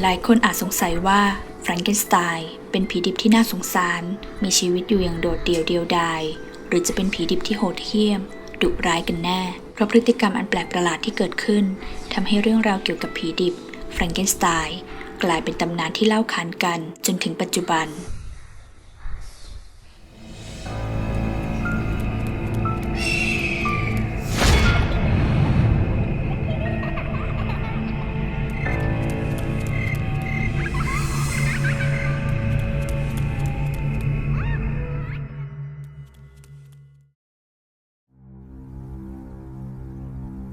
หลายคนอาจสงสัยว่าแฟรงเกนสไตน์เป็นผีดิบที่น่าสงสาร มีชีวิตอยู่อย่างโดดเดี่ยวเดียวดาย หรือจะเป็นผีดิบที่โหดเหี้ยม ดุร้ายกันแน่ เพราะพฤติกรรมอันแปลกประหลาดที่เกิดขึ้นทำให้เรื่องราวเกี่ยวกับผีดิบแฟรงเกนสไตน์กลายเป็นตำนานที่เล่าขานกันจนถึงปัจจุบัน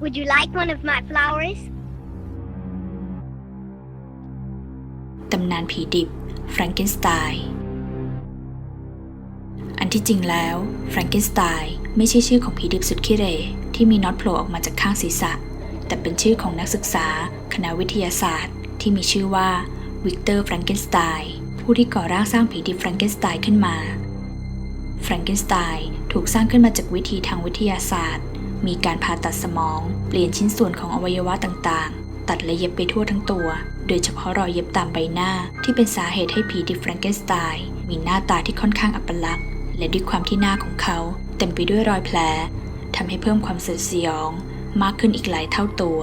Would you like one of my flowers? ตำนานผีดิบแฟรงเกนสไตน์อันที่จริงแล้วแฟรงเกนสไตน์ไม่ใช่ชื่อของผีดิบสุดขี้เรที่มีน็อตโผล่ออกมาจากข้างศีรษะ แต่เป็นชื่อของนักศึกษา คณะวิทยาศาสตร์ ที่มีชื่อว่าวิกเตอร์แฟรงเกนสไตน์ผู้ที่ก่อร่างสร้างผีดิบแฟรงเกนสไตน์ขึ้นมาแฟรงเกนสไตน์ถูกสร้างขึ้นมาจากวิธีทางวิทยาศาสตร์ มีการผ่าตัดสมอง เปลี่ยนชิ้นส่วนของอวัยวะต่างๆ ตัดและเย็บไปทั่วทั้งตัว โดยเฉพาะรอยเย็บตามใบหน้า ที่เป็นสาเหตุให้ผีดิฟรังเกนสไตน์มีหน้าตาที่ค่อนข้างอัปลักษณ์และด้วยความที่หน้าของเขาเต็มไปด้วยรอยแผลทำให้เพิ่มความสยดสยอง มากขึ้นอีกหลายเท่าตัว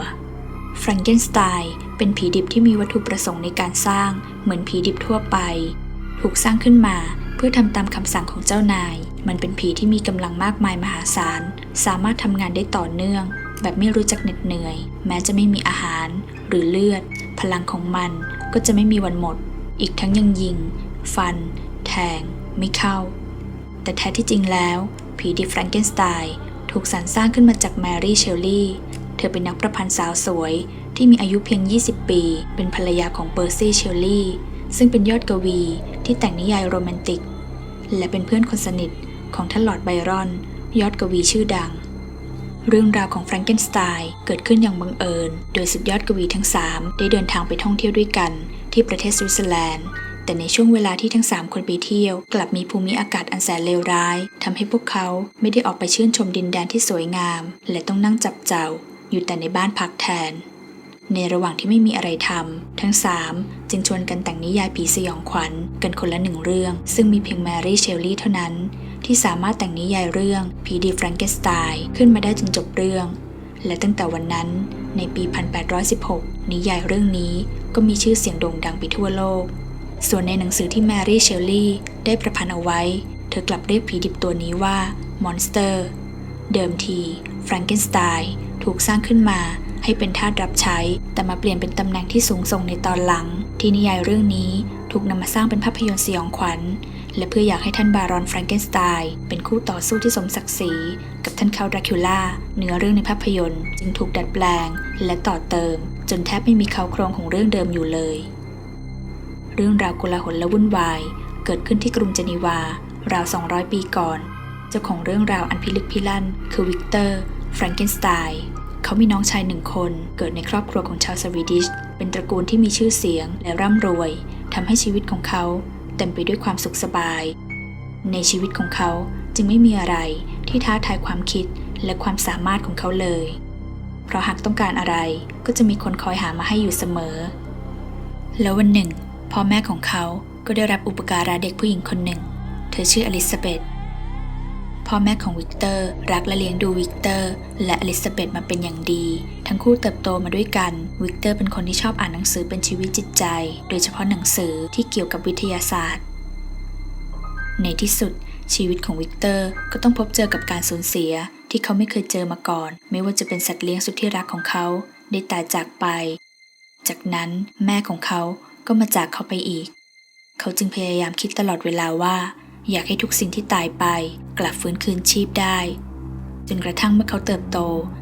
ฟรังเกนสไตน์เป็นผีดิบที่มีวัตถุประสงค์ในการสร้างเหมือนผีดิบทั่วไป ถูกสร้างขึ้นมาเพื่อทำตามคำสั่งของเจ้านาย มันเป็นผีที่มีกำลังมากมายมหาศาล สามารถทำงานได้ต่อเนื่อง แบบไม่รู้จักเหน็ดเหนื่อย แม้จะไม่มีอาหาร หรือเลือด พลังของมันก็จะไม่มีวันหมด อีกทั้งยังยิง ฟัน แทง ไม่เข้า แต่แท้ที่จริงแล้ว ผีดิแฟรงเกนสไตน์ถูกสรรสร้างขึ้นมาจากแมรี่เชลลี่ เธอเป็นนักประพันธ์สาวสวย ที่มีอายุเพียง 20 ปี เป็นภรรยาของเปอร์ซี่เชลลี่ ซึ่งเป็นยอดกวีที่แต่งนิยายโรแมนติก และเป็นเพื่อนคนสนิท ของท่านลอร์ดไบรอน ยอดกวีชื่อดัง เรื่องราวของแฟรงเกนสไตน์เกิดขึ้นอย่างบังเอิญ โดยสุดยอดกวีทั้ง 3 ได้เดินทางไปท่องเที่ยวด้วยกัน ที่ประเทศสวิตเซอร์แลนด์ แต่ในช่วงเวลาที่ทั้ง 3 คนไปเที่ยว กลับมีภูมิอากาศอันแสนเลวร้ายทำให้พวกเขาไม่ได้ออกไปชื่นชมดินแดนที่สวยงาม และต้องนั่งจับเจ้า อยู่แต่ในบ้านพักแทนในระหว่างที่ไม่มีอะไรทำทั้งสามจึงชวนกันแต่งนิยายผีสยองขวัญ กันคนละหนึ่งเรื่อง ซึ่งมีเพียงแมรี่เชลลี่เท่านั้น ที่สามารถแต่งนิยายเรื่องผีดีแฟรงเกสไตน์ขึ้นมาได้จนจบเรื่อง และตั้งแต่วันนั้นในปี 1816 นิยายเรื่องนี้ก็มีชื่อเสียงโด่งดังไปทั่วโลก ส่วนในหนังสือที่แมรี่เชลลี่ได้ประพันธ์เอาไว้ เธอกลับเรียกผีดิบตัวนี้ว่ามอนสเตอร์ เดิมทีแฟรงเกนสไตน์ถูกสร้างขึ้นมาให้เป็นทาสรับใช้ แต่มาเปลี่ยนเป็นตำแหน่งที่สูงส่งในตอนหลัง ที่นิยายเรื่องนี้ถูกนำมาสร้างเป็นภาพยนตร์สยองขวัญ และเพื่ออยากให้ท่านบารอนแฟรงเกนสไตน์เป็นคู่ต่อสู้ที่สมศักดิ์ศรีกับท่านคาดราคิล่าเนื้อเรื่องในภาพยนตร์ จึงถูกดัดแปลง และต่อเติม จนแทบไม่มีเขาโครงของเรื่องเดิมอยู่เลย เรื่องราวโกลาหลและวุ่นวาย เกิดขึ้นที่กรุงเจนีวา ราว 200 ปีก่อน เจ้าของเรื่องราวอันพิลึกพิลั่น คือวิกเตอร์แฟรงเกนสไตน์เขามีน้องชายหนึ่งคนเกิดในครอบครัวของชาวสวีดิช เป็นตระกูลที่มีชื่อเสียงและร่ำรวยทำให้ชีวิตของเขา เต็มไปด้วยความสุขสบาย ในชีวิตของเขาจึงไม่มีอะไรที่ท้าทายความคิดและความสามารถของเขาเลย เพราะหากต้องการอะไรก็จะมีคนคอยหามาให้อยู่เสมอ แล้ววันหนึ่งพ่อแม่ของเขาก็ได้รับอุปการะเด็กผู้หญิงคนหนึ่ง เธอชื่ออลิซาเบธ พ่อแม่ของวิกเตอร์รักและเลี้ยงดูวิกเตอร์ และอลิซาเบธมาเป็นอย่างดี ทั้งคู่เติบโตมาด้วยกัน วิกเตอร์เป็นคนที่ชอบอ่านหนังสือเป็นชีวิตจิตใจ โดยเฉพาะหนังสือที่เกี่ยวกับวิทยาศาสตร์ ในที่สุด ชีวิตของวิกเตอร์ก็ต้องพบเจอกับการสูญเสียที่เขาไม่เคยเจอมาก่อน ไม่ว่าจะเป็นสัตว์เลี้ยงสุดที่รักของเขาได้ตายจากไป จากนั้นแม่ของเขาก็มาจากเขาไปอีก เขาจึงพยายามคิดตลอดเวลาว่า อยากให้ทุกสิ่งที่ตายไปกลับฟื้นคืนชีพได้ จนกระทั่งเมื่อเขาเติบโต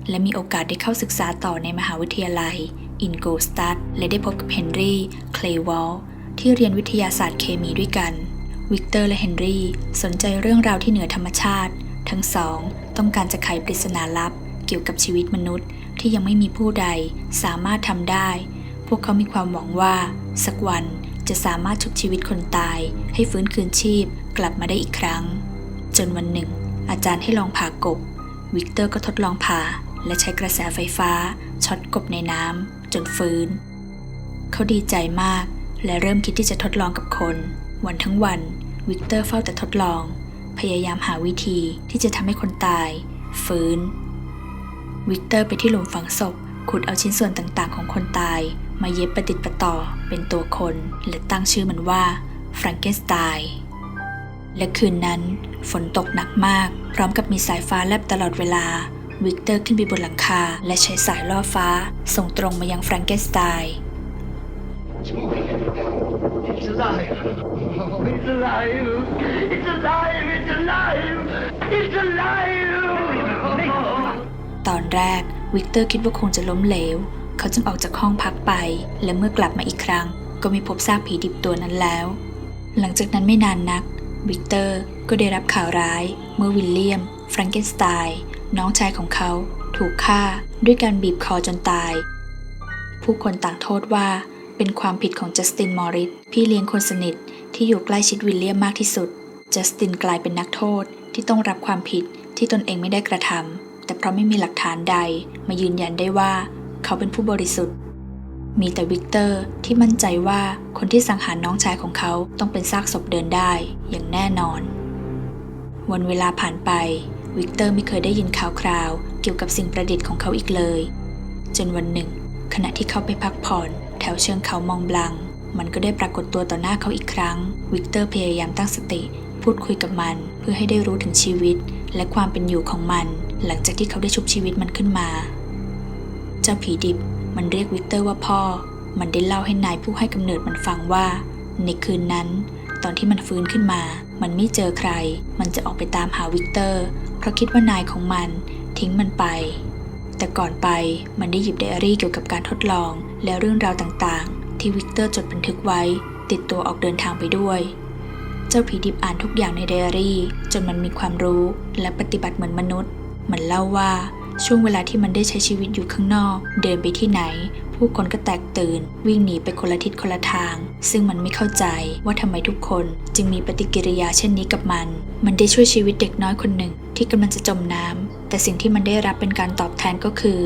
และมีโอกาสได้เข้าศึกษาต่อในมหาวิทยาลัย อินโกสตัดและได้พบกับเฮนรี่ เคลวอลที่เรียนวิทยาศาสตร์เคมีด้วยกัน วิกเตอร์และเฮนรี่สนใจเรื่องราวที่เหนือธรรมชาติ ทั้งสอง ต้องการจะไขปริศนาลับ เกี่ยวกับชีวิตมนุษย์ ที่ยังไม่มีผู้ใดสามารถทำได้ พวกเขามีความหวังว่า สักวัน จะสามารถชุบชีวิตคนตาย ให้ฟื้นคืนชีพกลับมาได้อีกครั้ง จนวันหนึ่ง อาจารย์ให้ลองผ่ากบ วิกเตอร์ก็ทดลองผ่า และใช้กระแสไฟฟ้า ช็อตกบในน้ำจนฟื้น เขาดีใจมาก และเริ่มคิดที่จะทดลองกับคน วันทั้งวัน วิกเตอร์เฝ้าแต่ทดลอง พยายามหาวิธีที่จะทำให้คนตาย ฟื้น วิกเตอร์ไปที่หลุมฝังศพขุดเอาชิ้นส่วนต่างๆ ของคนตาย มาเย็บประติดประต่อเป็นตัวคนและตั้งชื่อมันว่าแฟรงเกนสไตน์และคืนนั้นฝนตกหนักมาก พร้อมกับมีสายฟ้าแลบตลอดเวลา วิกเตอร์ขึ้นไปบนหลังคา และใช้สายล่อฟ้า ส่งตรงมายังแฟรงเกนสไตน์ตอนแรกวิกเตอร์คิดว่าคงจะล้มเหลว เขาจึงออกจากห้องพักไป และเมื่อกลับมาอีกครั้ง ก็ไม่พบซากผีดิบตัวนั้นแล้ว หลังจากนั้นไม่นานนักวิกเตอร์ก็ได้รับข่าวร้าย เมื่อวิลเลียม แฟรงเกนสไตน์น้องชายของเขาถูกฆ่าด้วยการบีบคอจนตาย ผู้คนต่างโทษว่าเป็นความผิดของจัสตินมอริสพี่เลี้ยงคนสนิทที่อยู่ใกล้ชิดวิลเลียมมากที่สุด จัสตินกลายเป็นนักโทษที่ต้องรับความผิดที่ตนเองไม่ได้กระทำแต่เพราะไม่มีหลักฐานใดมายืนยันได้ว่า เขาเป็นผู้บริสุทธิ์ มีแต่วิกเตอร์ที่มั่นใจว่าคนที่สังหารน้องชายของเขาต้องเป็นซากศพเดินได้อย่างแน่นอน วันเวลาผ่านไป วิกเตอร์ไม่เคยได้ยินข่าวคราว เกี่ยวกับสิ่งประดิษฐ์ของเขาอีกเลย จนวันหนึ่ง ขณะที่เขาไปพักผ่อน แถวเชิงเขามองบลัง มันก็ได้ปรากฏตัวต่อหน้าเขาอีกครั้ง วิกเตอร์พยายามตั้งสติ พูดคุยกับมันเพื่อให้ได้รู้ถึงชีวิต และความเป็นอยู่ของมัน หลังจากที่เขาได้ชุบชีวิตมันขึ้นมา จ้าผีดิบ มันเรียกวิกเตอร์ว่าพ่อ มันได้เล่าให้นายผู้ให้กำเนิดมันฟังว่า ในคืนนั้น ตอนที่มันฟื้นขึ้นมา มันไม่เจอใคร มันจะออกไปตามหาวิกเตอร์ เพราะคิดว่านายของมัน ทิ้งมันไป แต่ก่อนไปมันได้หยิบไดอารี่เกี่ยวกับการทดลอง และเรื่องราวต่างๆ ที่วิกเตอร์จดบันทึกไว้ ติดตัวออกเดินทางไปด้วยเจ้าผีดิบอ่านทุกอย่างในไดอารี่ จนมันมีความรู้และปฏิบัติเหมือนมนุษย์ มันเล่าว่า ช่วงเวลาที่มันได้ใช้ชีวิตอยู่ข้างนอก เดินไปที่ไหน ผู้คนก็แตกตื่น วิ่งหนีไปคนละทิศคนละทาง ซึ่งมันไม่เข้าใจว่าทำไมทุกคนจึงมีปฏิกิริยาเช่นนี้กับมัน มันได้ช่วยชีวิตเด็กน้อยคนหนึ่งที่กำลังจะจมน้ำแต่สิ่งที่มันได้รับเป็นการตอบแทนก็คือ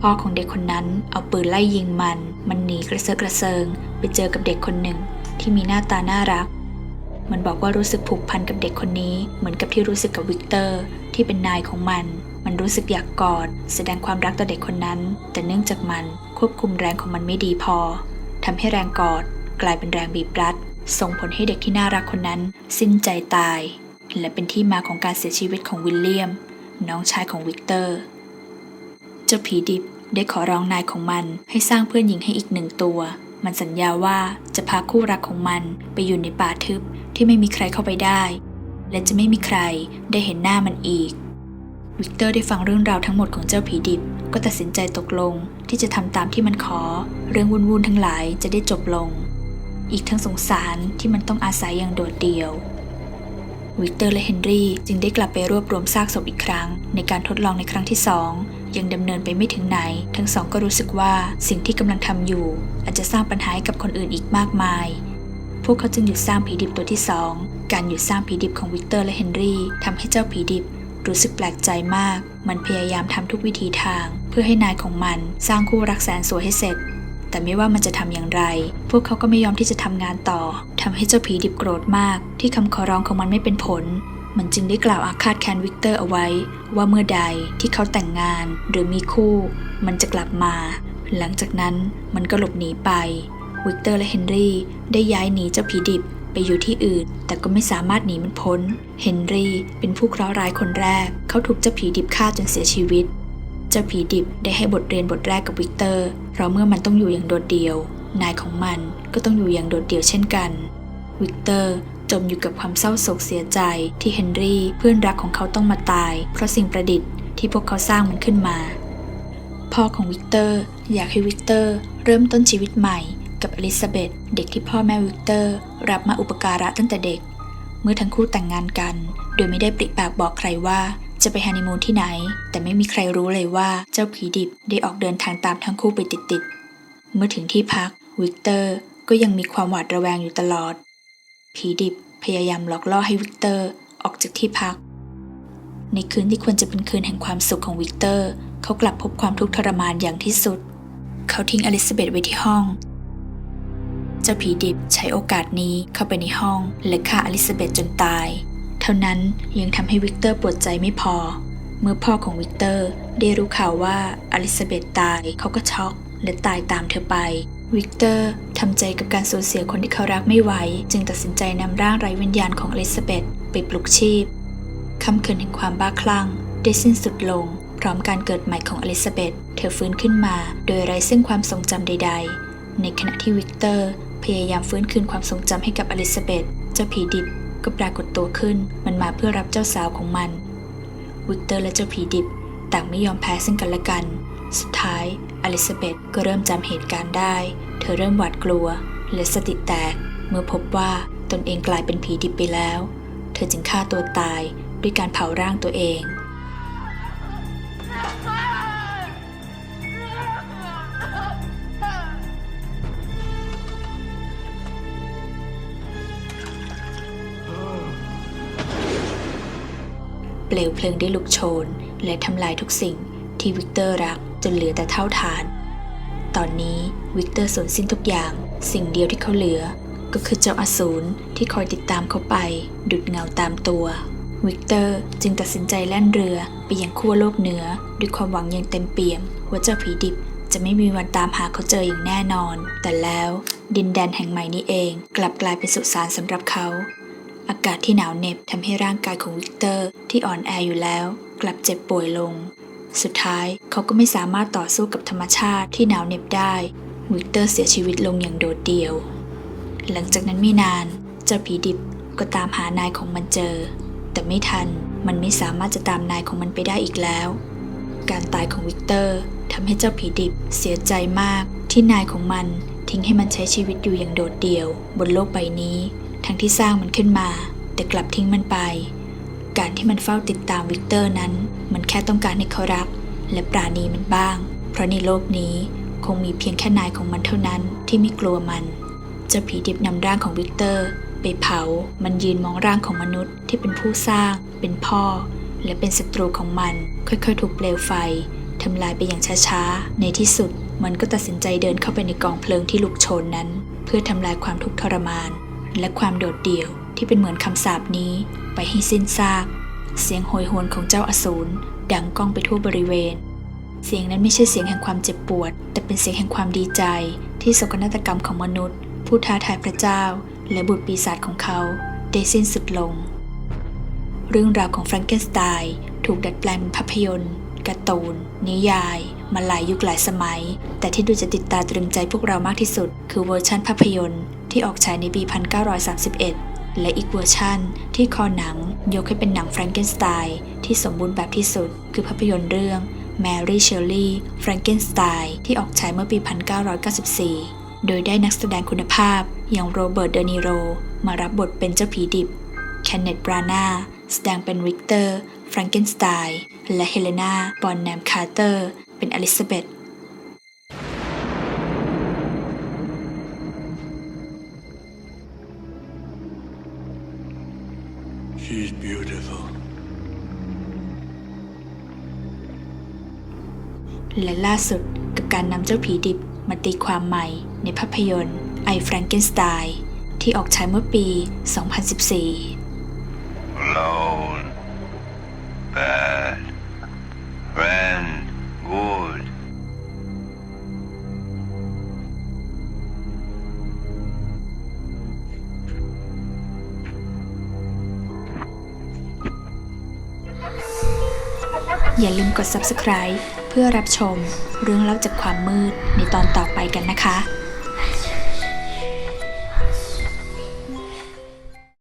พ่อของเด็กคนนั้นเอาปืนไล่ยิงมัน มันหนีกระเซาะกระเซิง ไปเจอกับเด็กคนหนึ่ง ที่มีหน้าตาน่ารัก มันบอกว่ารู้สึกผูกพันกับเด็กคนนี้ เหมือนกับที่รู้สึกกับวิกเตอร์ ที่เป็นนายของมัน มันรู้สึกอยากกอด แสดงความรักต่อเด็กคนนั้น แต่เนื่องจากมันควบคุมแรงของมันไม่ดีพอทำให้แรงกอด กลายเป็นแรงบีบรัด ส่งผลให้เด็กที่น่ารักคนนั้น สิ้นใจตาย และเป็นที่มาของการเสียชีวิตของวิลเลียม น้องชายของวิกเตอร์ เจ้าผีดิบได้ขอร้องนายของมันให้สร้างเพื่อนหญิงให้อีกหนึ่งตัว มันสัญญาว่าจะพาคู่รักของมันไปอยู่ในป่าทึบที่ไม่มีใครเข้าไปได้ และจะไม่มีใครได้เห็นหน้ามันอีก วิกเตอร์ได้ฟังเรื่องราวทั้งหมดของเจ้าผีดิบ ก็ตัดสินใจตกลงที่จะทำตามที่มันขอ เรื่องวุ่นๆทั้งหลายจะได้จบลง อีกทั้งสงสารที่มันต้องอาศัยอย่างโดดเดี่ยว วิกเตอร์และเฮนรี่จึงได้กลับไปรวบรวมซากศพอีกครั้ง ในการทดลองในครั้งที่สองยังดำเนินไปไม่ถึงไหน ทั้งสองก็รู้สึกว่าสิ่งที่กำลังทำอยู่ อาจจะสร้างปัญหาให้กับคนอื่นอีกมากมาย พวกเขาจึงหยุดสร้างผีดิบตัวที่สองการหยุดสร้างผีดิบของวิกเตอร์และเฮนรี่ทำให้เจ้าผีดิบ รู้สึกแปลกใจมาก มันพยายามทำทุกวิธีทาง เพื่อให้นายของมันสร้างคู่รักแสนสวยให้เสร็จ แต่ไม่ว่ามันจะทำอย่างไร พวกเขาก็ไม่ยอมที่จะทำงานต่อทำให้เจ้าผีดิบโกรธมาก ที่คำขอร้องของมันไม่เป็นผล มันจึงได้กล่าวอาฆาตแคนวิกเตอร์เอาไว้ ว่าเมื่อใดที่เขาแต่งงาน หรือมีคู่ มันจะกลับมา หลังจากนั้นมันก็หลบหนีไปวิกเตอร์และเฮนรี่ได้ย้ายหนีเจ้าผีดิบ ไปอยู่ที่อื่น แต่ก็ไม่สามารถหนีมันพ้น เฮนรี่เป็นผู้เคราะห์ร้ายคนแรก เขาถูกเจ้าผีดิบฆ่าจนเสียชีวิต เจ้าผีดิบได้ให้บทเรียนบทแรกกับวิกเตอร์ เพราะเมื่อมันต้องอยู่อย่างโดดเดี่ยว นายของมันก็ต้องอยู่อย่างโดดเดี่ยวเช่นกัน วิกเตอร์จมอยู่กับความเศร้าโศกเสียใจที่เฮนรี่เพื่อนรักของเขาต้องมาตาย เพราะสิ่งประดิษฐ์ที่พวกเขาสร้างมันขึ้นมา พ่อของวิกเตอร์อยากให้วิกเตอร์เริ่มต้นชีวิตใหม่ กับอลิซาเบธเด็กที่พ่อแม่วิกเตอร์ รับมาอุปการะตั้งแต่เด็ก เมื่อทั้งคู่แต่งงานกัน โดยไม่ได้ปริปากบอกใครว่าจะไปฮันนีมูนที่ไหน แต่ไม่มีใครรู้เลยว่าเจ้าผีดิบได้ออกเดินทางตามทั้งคู่ไปติดๆ เมื่อถึงที่พักวิกเตอร์ก็ยังมีความหวาดระแวงอยู่ตลอด ผีดิบพยายามหลอกล่อให้วิกเตอร์ออกจากที่พัก ในคืนที่ควรจะเป็นคืนแห่งความสุขของวิกเตอร์ เขากลับพบความทุกข์ทรมานอย่างที่สุด เขาทิ้งอลิซาเบธไว้ที่ห้อง เจ้าผีดิบใช้โอกาสนี้เข้าไปในห้อง และฆ่าอลิซาเบธจนตาย เท่านั้นยังทำให้วิกเตอร์ปวดใจไม่พอ เมื่อพ่อของวิกเตอร์ได้รู้ข่าวว่าอลิซาเบธตายเขาก็ช็อกและตายตามเธอไปวิกเตอร์ทำใจกับการสูญเสียคนที่เขารักไม่ไหว จึงตัดสินใจนำร่างไร้วิญญาณของอลิซาเบธไปปลุกชีพค่ำคืนแห่งความบ้าคลั่งได้สิ้นสุดลง พร้อมการเกิดใหม่ของอลิซาเบธเธอฟื้นขึ้นมา โดยไร้ซึ่งความทรงจำใด ๆ ในขณะที่วิกเตอร์ พยายามฟื้นคืนความทรงจำให้กับอลิซาเบธเจ้าผีดิบก็ปรากฏตัวขึ้นมันมาเพื่อรับเจ้าสาวของมันวิกเตอร์และเจ้าผีดิบต่างไม่ยอมแพ้ซึ่งกันและกัน สุดท้ายอลิซาเบธก็เริ่มจำเหตุการณ์ได้ เธอเริ่มหวาดกลัว และสติแตก เมื่อพบว่าตนเองกลายเป็นผีดิบไปแล้ว เธอจึงฆ่าตัวตายด้วยการเผาร่างตัวเอง เปลวเพลิงได้ลุกโชน และทำลายทุกสิ่งที่วิกเตอร์รักจนเหลือแต่เท่าฐาน ตอนนี้วิกเตอร์สูญสิ้นทุกอย่าง สิ่งเดียวที่เขาเหลือ ก็คือเจ้าอสูรที่คอยติดตามเขาไป ดุดเงาตามตัววิกเตอร์จึงตัดสินใจแล่นเรือไปยังขั้วโลกเหนือ ด้วยความหวังอย่างเต็มเปี่ยม ว่าเจ้าผีดิบจะไม่มีวันตามหาเขาเจออย่างแน่นอน แต่แล้วดินแดนแห่งใหม่นี้เอง กลับกลายเป็นสุสานสำหรับเขา อากาศที่หนาวเหน็บทำให้ร่างกายของวิกเตอร์ที่อ่อนแออยู่แล้ว กลับเจ็บป่วยลง สุดท้ายเขาก็ไม่สามารถต่อสู้กับธรรมชาติที่หนาวเหน็บได้ วิกเตอร์เสียชีวิตลงอย่างโดดเดี่ยว หลังจากนั้นไม่นาน เจ้าผีดิบก็ตามหานายของมันเจอ แต่ไม่ทันมันไม่สามารถจะตามนายของมันไปได้อีกแล้ว การตายของวิกเตอร์ทำให้เจ้าผีดิบเสียใจมากที่นายของมันทิ้งให้มันใช้ชีวิตอยู่อย่างโดดเดี่ยว บนโลกใบนี้ ทั้งที่สร้างมันขึ้นมา แต่กลับทิ้งมันไป การที่มันเฝ้าติดตามวิกเตอร์นั้น มันแค่ต้องการให้เขารัก และปราณีมันบ้าง เพราะในโลกนี้คงมีเพียงแค่นายของมันเท่านั้นที่ไม่กลัวมันเจ้าผีดิบนำร่างของวิกเตอร์ ไปเผา มันยืนมองร่างของมนุษย์ที่เป็นผู้สร้าง เป็นพ่อ และเป็นศัตรูของมัน ค่อยๆ ถูกเปลวไฟทำลายไปอย่างช้าๆ ในที่สุดมันก็ตัดสินใจเดินเข้าไปในกองเพลิงที่ลุกโชนนั้น เพื่อทำลายความทุกข์ทรมาน และความโดดเดี่ยวที่เป็นเหมือนคำสาปนี้ไปให้สิ้นซาก เสียงโหยหวนของเจ้าอสูรดังก้องไปทั่วบริเวณ เสียงนั้นไม่ใช่เสียงแห่งความเจ็บปวด แต่เป็นเสียงแห่งความดีใจ ที่โศกนาฏกรรมของมนุษย์ ผู้ท้าทายพระเจ้า และบุตรปีศาจของเขาได้สิ้นสุดลง เรื่องราวของแฟรงเกนสไตน์ถูกดัดแปลงเป็นภาพยนตร์การ์ตูน นิยาย มาหลายยุคหลายสมัย แต่ที่ดูจะติดตาตรึงใจพวกเรามากที่สุด คือเวอร์ชันภาพยนตร์ ที่ออกฉายในปี 1931 และอีกเวอร์ชันที่คอหนัง ยกให้เป็นหนังแฟรงเกนสไตน์ที่สมบูรณ์แบบที่สุด คือภาพยนตร์เรื่อง Mary Shelley Frankenstein ที่ออกฉายเมื่อปี 1994 โดยได้นักแสดงคุณภาพอย่างโรเบิร์ต เดนิโร มารับบทเป็นเจ้าผีดิบแคนเนต บรานาแสดงเป็นวิกเตอร์ แฟรงเกนสไตน์ และเฮเลนา บอนแนม คาร์เตอร์ เป็นอลิซาเบธ Beautiful. และล่าสุดกับการนำเจ้าผีดิบมาตีความใหม่ในภาพยนตร์ไอแฟรงเกนสไตน์ที่ออกฉายเมื่อปี 2014 อย่าลืมกด subscribe เพื่อรับชมเรื่องเล่าจากความมืดในตอนต่อไปกันนะคะ